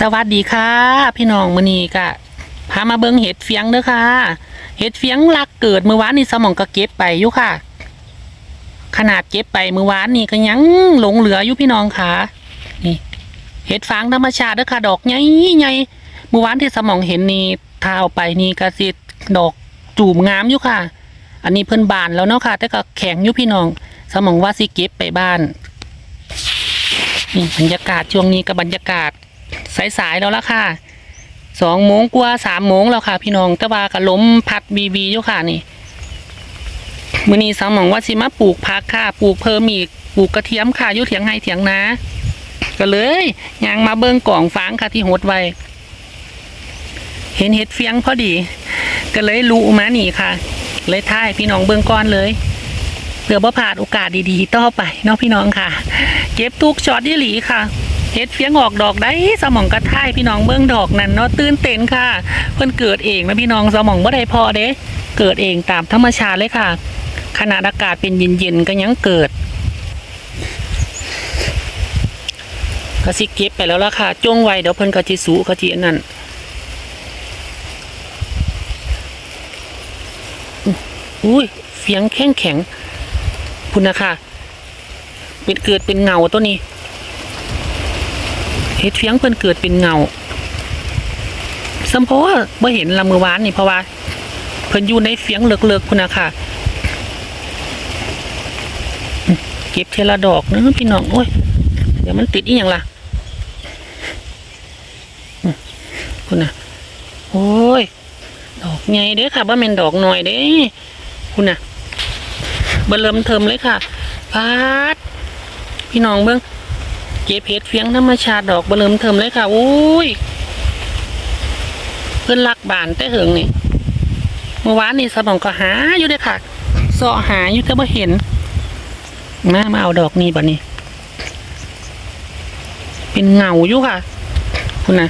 สวัสดีค่ะ พี่น้องมื้อนี้ก็พามาเบิ่งเห็ดเฟียงเด้อค่ะ เห็ดเฟียงลักเกิดเมื่อวานนี้สมองก็เก็บไปอยู่ค่ะ ขนาดเก็บไปเมื่อวานนี้ก็ยังหลงเหลืออยู่พี่น้องค่ะนี่เห็ดฟางธรรมชาติเด้อค่ะ ดอกใหญ่ใหญ่เมื่อวานที่สมองเห็นนี่ทาเอาไปนี่ก็สิดอกจูมงามอยู่ค่ะ อันนี้เพิ่นบานแล้วเนาะค่ะ แต่ก็แข็งอยู่พี่น้อง สมองว่าสิเก็บไปบ้านนี่บรรยากาศช่วงนี้ก็บรรยากาศ สายๆแล้วละค่ะสองโมงกว่าสามโมงแล้วค่ะ พี่น้องต่ว่าก็ล้มพัดบีบีอยู่ค่ะนี่มือนี้สาวหมองว่าสิมาปลูกผักค่ะ ปลูกเพิ่มอีกปลูกกระเทียมค่ะอยู่เถียงไห้เถียงนาก็เลยยางมาเบิ่งกล่องฟางค่ะที่หดไว้ เห็นเห็ดเฟียงพอดี ก็เลยรู้มานี่ค่ะ เลยท่ายพี่น้องเบิ่งก้อนเลยเพื่อบ่พลาดโอกาสดีๆต่อไปเนาะพี่น้องค่ะ เก็บทุกช็อตยี่หลีค่ะ เฮ็ดเฟียงออกดอกได้สมองกระท่ายพี่น้องเบิ้องดอกนั่นเนาะตื่นเต้นค่ะ เพิ่นเกิดเองนะพี่น้องสมองบ่ได้พอเด้ เกิดเองตามธรรมชาติเลยค่ะขณะอากาศเป็นเย็นๆก็ยังเกิดก็สิเก็บไปแล้วล่ะค่ะจงไว้เดี๋ยวเพิ่นก็สิสูก็สิอันนั้นอุ้ยเฟียงแข็งแข็งพุ่นนะคะเป็นเกิดเป็นเงาตัวนี้ เฮ็ดเฟียงเพิ่นเกิดเป็นเงาสมเพราะว่าบ่เห็นละมือวานนี่เพราะว่า เพิ่นอยู่ในเฟียงเลิกๆพุ่นน่ะค่ะ เก็บเทละดอกนะพี่น้องโอ้ยเดี๋ยวมันติดอีหยังล่ะอืมพุ่นน่ะโอ้ย ดอกใหญ่เด้ค่ะบ่แม่นดอกหน้อยเด้พุ่นน่ะเบิ่เริ่มเทิมเลยค่ะพาดพี่น้องเบิ่ง เก็บเห็ดเฟียงธรรมชาติดอกเบลิมเทิมเลยค่ะอุ้ยเพื่อนรักบานแต่เหิงนี่เมื่อวานนี่สมองก็หาอยู่เด้อค่ะสาะหาอยู่แต่บ่เห็นมามาเอาดอกนี้บ่นี่เป็นเงาอยู่ค่ะ คุณนะ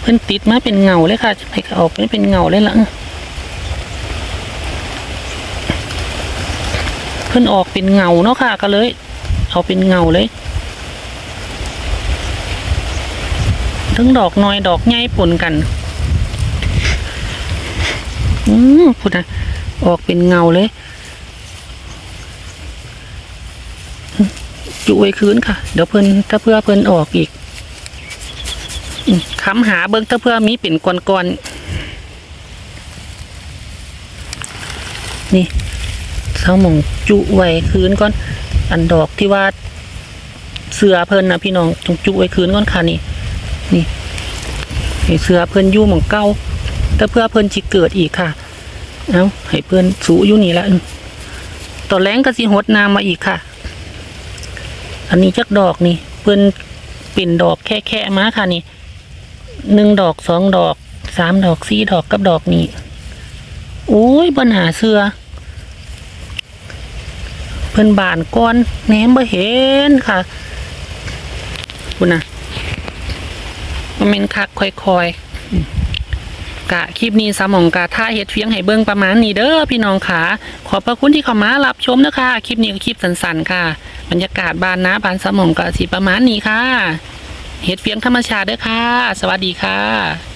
เพิ่อนติดมาเป็นเงาเลยค่ะจะไปก็ออกเป็นเป็นเงาเลยละเพิ่อนออกเป็นเงาเนาะค่ะ ก็เลย เอาเป็นเงาเลยทั้งดอกน้อยดอกใหญ่ปนกัน อืมพูดนะออกเป็นเงาเลยอืมจุไว้คืนค่ะ เดี๋ยวเพิ่นถ้าเพื่อเพิ่นออกอีกอืมคำหาเบิ้งถ้าเพื่อมีเป็นก้อนๆนี่เสาหมองจุไว้คืนก่อน อันดอกที่ว่าเสือเพิ่นนะพี่น้องจงจุไว้คืนก่อนค่ะนี่ นี่ให้เสือเพิ่นยู่หมองเก้าแต่เพื่อเพิ่นจิเกิดอีกค่ะ เอาให้เพิ่นสูอยู่นี่ละต่อแรงก็สิหดน้ำมาอีกค่ะ อันนี้จักดอกนี่ เพิ่นเป็นดอกแค่แค่มาค่ะนี่หนึ่งดอกสองดอกสามดอกสี่ดอกกับดอกนี้โอ้ยปัญหาเสือ เพิ่อนบานก้อนแหนมบ่เห็นค่ะคุณนะมันเป็นคักค่อยๆกะคลิปนี้สมองกะท่าเฮ็ดเฟียงให้เบิ่งประมาณนี้เด้อพี่น้องค่ะ ขอบพระคุณที่เข้ามารับชมนะคะคลิปนี้ก็คลิปสั้นๆค่ะ บรรยากาศบ้านนะบ้านสมองกะสิประมาณนี้ค่ะเฮ็ดเฟียงธรรมชาติเด้อค่ะ สวัสดีค่ะ